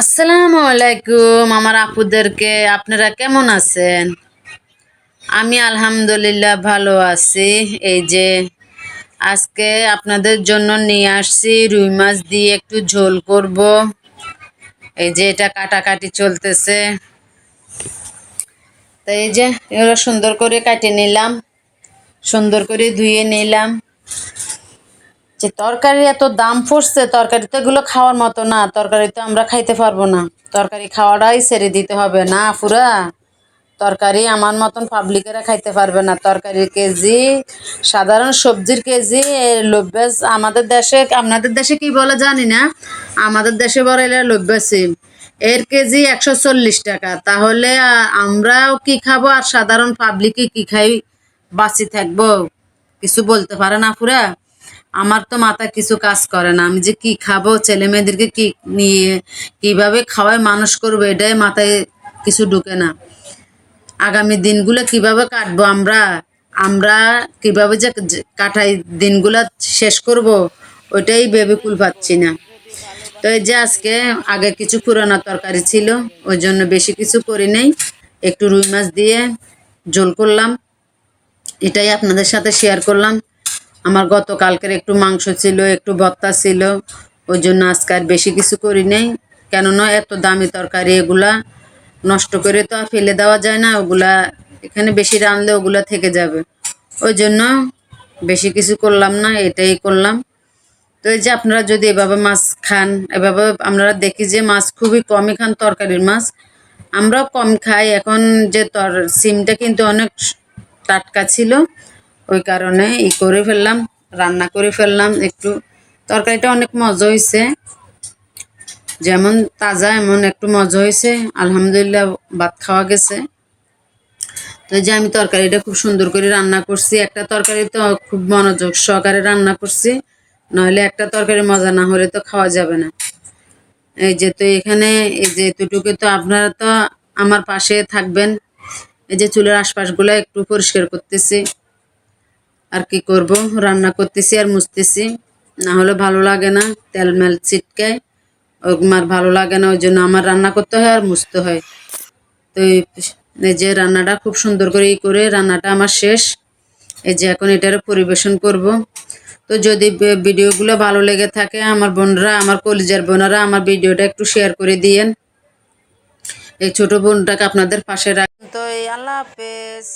আসসালামু আলাইকুম আমার আপুদেরকে, আপনারা কেমন আছেন? আমি আলহামদুলিল্লাহ ভালো আছি। এই যে আজকে আপনাদের জন্য নিয়ে আসছি রুই মাছ দিয়ে একটু ঝোল করব। এই যে এটা কাটাকাটি চলতেছে। তো এই যে এগুলো সুন্দর করে কাটে নিলাম, সুন্দর করে ধুয়ে নিলাম। যে তরকারি এত দাম পড়ছে, তরকারি তো এগুলো খাওয়ার মতো না, তরকারি তো আমরা খাইতে পারব না। তরকারি খাওয়াটাই ছেড়ে দিতে হবে। না পুরা তরকারি আমার মতন পাবলিকেরা খাইতে পারবে না। তরকারির কেজি, সাধারণ সবজির কেজি লভ্যাস আমাদের দেশে, আপনাদের দেশে কি বলে জানি না, আমাদের দেশে বলে এরা লভ্যাসি এর কেজি একশো চল্লিশ টাকা। তাহলে আমরাও কি খাব আর সাধারণ পাবলিকে কি খাই? বাঁচি থাকব? কিছু বলতে পারে না পুরা আমার তো মাথা কিছু কাজ করে না। আমি যে কি খাব, ছেলে মেয়েদেরকে কি নিয়ে কীভাবে খাওয়ায়, মানুষ করব, এটাই মাথায় কিছু ঢুকে না। আগামী দিনগুলো কীভাবে কাটবো আমরা? আমরা কীভাবে যে কাটাই, দিনগুলো শেষ করব, ওইটাই ভেবে কুল পাচ্ছি না। তো এই যে আজকে আগে কিছু পুরানো তরকারি ছিল, ওই জন্য বেশি কিছু করি নাই। একটু রুই মাছ দিয়ে ঝোল করলাম। এটাই আপনাদের সাথে শেয়ার করলাম। আমার গতকালকের একটু মাংস ছিল, একটু ভত্তা ছিল, ওই জন্য আজকে আর বেশি কিছু করি নাই। কেননা এত দামি তরকারি এগুলা নষ্ট করে তো আর ফেলে দেওয়া যায় না, ওগুলা এখানে বেশি রানলে ওগুলা থেকে যাবে। ওই জন্য বেশি কিছু করলাম না, এটাই করলাম। তো এই যে আপনারা যদি এভাবে মাছ খান, এভাবে আমরা দেখি যে মাছ খুবই কমই খান, তরকারির মাছ, আমরাও কম খাই। এখন যে তর, সিমটা কিন্তু অনেক টাটকা ছিল ওই কারণে ই করে ফেললাম, রান্না করে ফেললাম একটু। তরকারিটা অনেক মজা হয়েছে যেমন তাজা, এমন একটু মজা হয়েছে আলহামদুলিল্লাহ ভাত খাওয়া গেছে। তো যে আমি তরকারিটা খুব সুন্দর করে রান্না করছি। একটা তরকারি তো খুব মনোযোগ সহকারে রান্না করছি। নইলে একটা তরকারি মজা না হলে তো খাওয়া যাবে না। এই যে তো এখানে, এই যে এতটুকু তো আপনারা তো আমার পাশে থাকবেন। এই যে চুলের আশপাশগুলো একটু পরিষ্কার করতেছি। আর কি করব? রান্না করতেছি আর মুছতেছি। না হলে ভালো লাগে না, তেল মেল ছিটকায় আমার ভালো লাগে না ওই জন্য আমার রান্না করতে হয় আর মুছতে হয়। তো এই যে রান্নাটা খুব সুন্দর করে ই করে রান্নাটা আমার শেষ। এই যে এখন এটার পরিবেশন করব। তো যদি ভিডিওগুলো ভালো লেগে থাকে, আমার বোনরা, আমার কলিজার বোনেরা আমার ভিডিওটা একটু শেয়ার করে দিয়েন। এই ছোট বোনটাকে আপনাদের পাশে রাখেন তো এই আল্লাহ হাফেজ।